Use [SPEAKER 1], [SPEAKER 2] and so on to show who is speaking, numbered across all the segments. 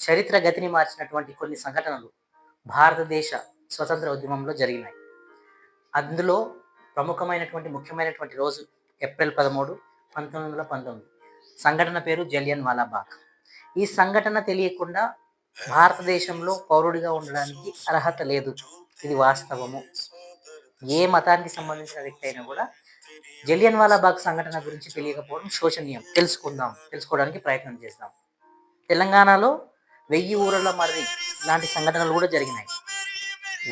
[SPEAKER 1] చరిత్ర గతిని మార్చినటువంటి కొన్ని సంఘటనలు భారతదేశ స్వతంత్ర ఉద్యమంలో జరిగినాయి. అందులో ప్రముఖమైనటువంటి ముఖ్యమైనటువంటి రోజు ఏప్రిల్ పదమూడు పంతొమ్మిది వందల పంతొమ్మిది. సంఘటన పేరు జలియన్ వాలాబాగ్ ఈ సంఘటన తెలియకుండా భారతదేశంలో పౌరుడిగా ఉండడానికి అర్హత లేదు. ఇది వాస్తవము. ఏ మతానికి సంబంధించిన వ్యక్తి అయినా కూడా జలియన్ వాలాబాగ్ సంఘటన గురించి తెలియకపోవడం శోచనీయం. తెలుసుకుందాం. తెలుసుకోవడానికి ప్రయత్నం చేద్దాం. తెలంగాణలో వెయ్యి ఊరల మర్రి లాంటి సంఘటనలు కూడా జరిగినాయి.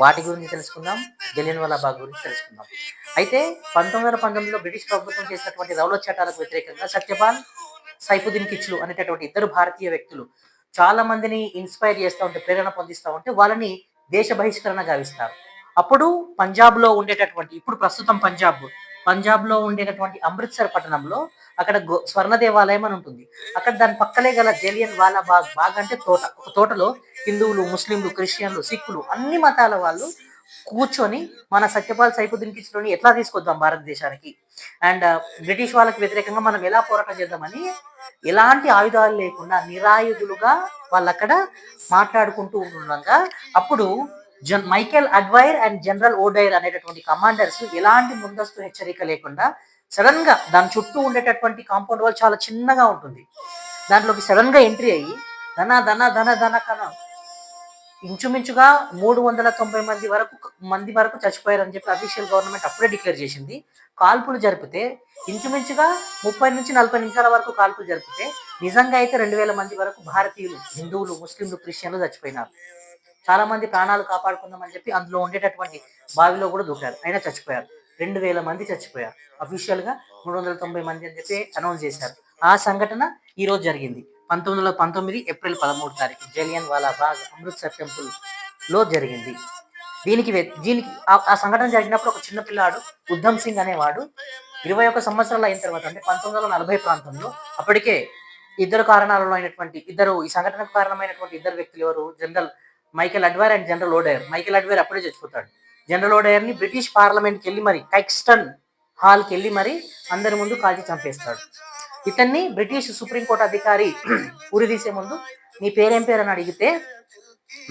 [SPEAKER 1] వాటి గురించి తెలుసుకుందాం. జలియన్ వాలాబాగ్ గురించి తెలుసుకుందాం. అయితే పంతొమ్మిది వందల పంతొమ్మిదిలో బ్రిటిష్ ప్రభుత్వం చేసినటువంటి రౌలత్ చట్టాలకు వ్యతిరేకంగా సత్యపాల్ సైఫుద్దీన్ కిచ్లు అనేటటువంటి ఇద్దరు భారతీయ వ్యక్తులు చాలా మందిని ఇన్స్పైర్ చేస్తూ ఉంటే ప్రేరణ పొందిస్తూ ఉంటే వాళ్ళని దేశ బహిష్కరణ గావిస్తారు. అప్పుడు పంజాబ్లో ఉండేటటువంటి ఇప్పుడు ప్రస్తుతం పంజాబ్ పంజాబ్లో ఉండేటటువంటి అమృత్సర్ పట్టణంలో అక్కడ గో స్వర్ణ దేవాలయం అని ఉంటుంది. అక్కడ దాని పక్కలే గల జలియన్ వాలా బాగ్ బాగ్ అంటే తోట. ఒక తోటలో హిందువులు ముస్లింలు క్రిస్టియన్లు సిక్కులు అన్ని మతాల వాళ్ళు కూర్చొని మన సత్యపాల్ సైఫుద్దీన్ కిచ్లోని ఎట్లా తీసుకొద్దాం భారతదేశానికి? అండ్ బ్రిటిష్ వాళ్ళకి వ్యతిరేకంగా మనం ఎలా పోరాటం చేద్దామని ఎలాంటి ఆయుధాలు లేకుండా నిరాయుధులుగా వాళ్ళు అక్కడ మాట్లాడుకుంటూ ఉండగా అప్పుడు Jan Michael O'Dwyer and general O'Dwyer అనేటటువంటి కమాండర్స్ ఎలాంటి ముందస్తు హెచ్చరిక లేకుండా సడన్గా దాని చుట్టూ ఉండేటటువంటి కాంపౌండ్ వాల్ చాలా చిన్నగా ఉంటుంది. దాంట్లోకి సడన్గా ఎంట్రీ అయ్యి ధన ధన ధన ధన కన ఇంచుమించుగా మూడు వందల తొంభై మంది వరకు మంది వరకు చచ్చిపోయారని చెప్పి అఫీషియల్ గవర్నమెంట్ అప్పుడే డిక్లేర్ చేసింది. కాల్పులు జరిపితే ఇంచుమించుగా ముప్పై నుంచి నలభై నిమిషాల వరకు కాల్పులు జరిపితే నిజంగా అయితే రెండు వేల మంది వరకు భారతీయులు హిందువులు ముస్లింలు క్రిస్టియన్లు చచ్చిపోయినారు. చాలా మంది ప్రాణాలు కాపాడుకుందామని చెప్పి అందులో ఉండేటటువంటి బావిలో కూడా దూకారు. అయినా చచ్చిపోయారు. రెండు వేల మంది చచ్చిపోయారు. అఫీషియల్గా మూడు వందల తొంభై మంది అని చెప్పి అనౌన్స్ చేశారు. ఆ సంఘటన ఈ రోజు జరిగింది. పంతొమ్మిది వందల పంతొమ్మిది ఏప్రిల్ పదమూడు తారీఖు జలియన్ వాలా బాగ్ అమృత్సర్ టెంపుల్లో జరిగింది. దీనికి దీనికి ఆ- సంఘటన జరిగినప్పుడు ఒక చిన్న పిల్లాడు ఉద్ధమ్ సింగ్ అనేవాడు ఇరవై ఒక్క సంవత్సరాలు అయిన తర్వాత అంటే పంతొమ్మిది వందల నలభై ప్రాంతంలో అప్పటికే ఇద్దరు కారణాలలో అయినటువంటి ఇద్దరు ఈ సంఘటనకు కారణమైనటువంటి ఇద్దరు వ్యక్తులు ఎవరు? General Michael O'Dwyer and general O'Dwyer Michael O'Dwyer అప్పుడే చచ్చిపోతాడు. జనరల్ ఓడైర్ని బ్రిటిష్ పార్లమెంట్కి వెళ్ళి మరి కైక్స్టన్ హాల్కి వెళ్ళి మరి అందరి ముందు కాల్చి చంపేస్తాడు. ఇతన్ని బ్రిటిష్ సుప్రీంకోర్టు అధికారి ఉరిదీసే ముందు నీ పేరేం పేరు అని అడిగితే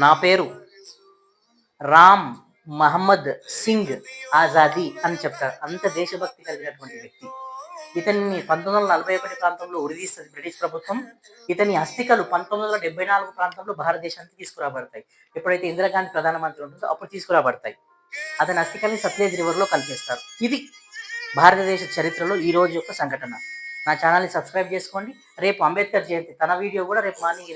[SPEAKER 1] నా పేరు రామ్ మహమ్మద్ సింగ్ ఆజాదీ అని చెప్తారు. అంత దేశభక్తి కలిగినటువంటి వ్యక్తి. ఇతన్ని పంతొమ్మిది వందల నలభై ఒకటి ప్రాంతంలో ఉరిదీస్తుంది బ్రిటిష్ ప్రభుత్వం. ఇతని అస్థికలు పంతొమ్మిది వందల డెబ్బై నాలుగు ప్రాంతంలో భారతదేశానికి తీసుకురాబడతాయి. ఎప్పుడైతే ఇందిరాగాంధీ ప్రధానమంత్రి ఉంటుందో అప్పుడు తీసుకురాబడతాయి. అతని అస్థికల్ని సత్లేజ్ రివర్లో కలిపేస్తారు. ఇది భారతదేశ చరిత్రలో ఈ రోజు యొక్క సంఘటన. నా ఛానల్ని సబ్స్క్రైబ్ చేసుకోండి. రేపు అంబేద్కర్ జయంతి. తన వీడియో కూడా రేపు మార్నింగ్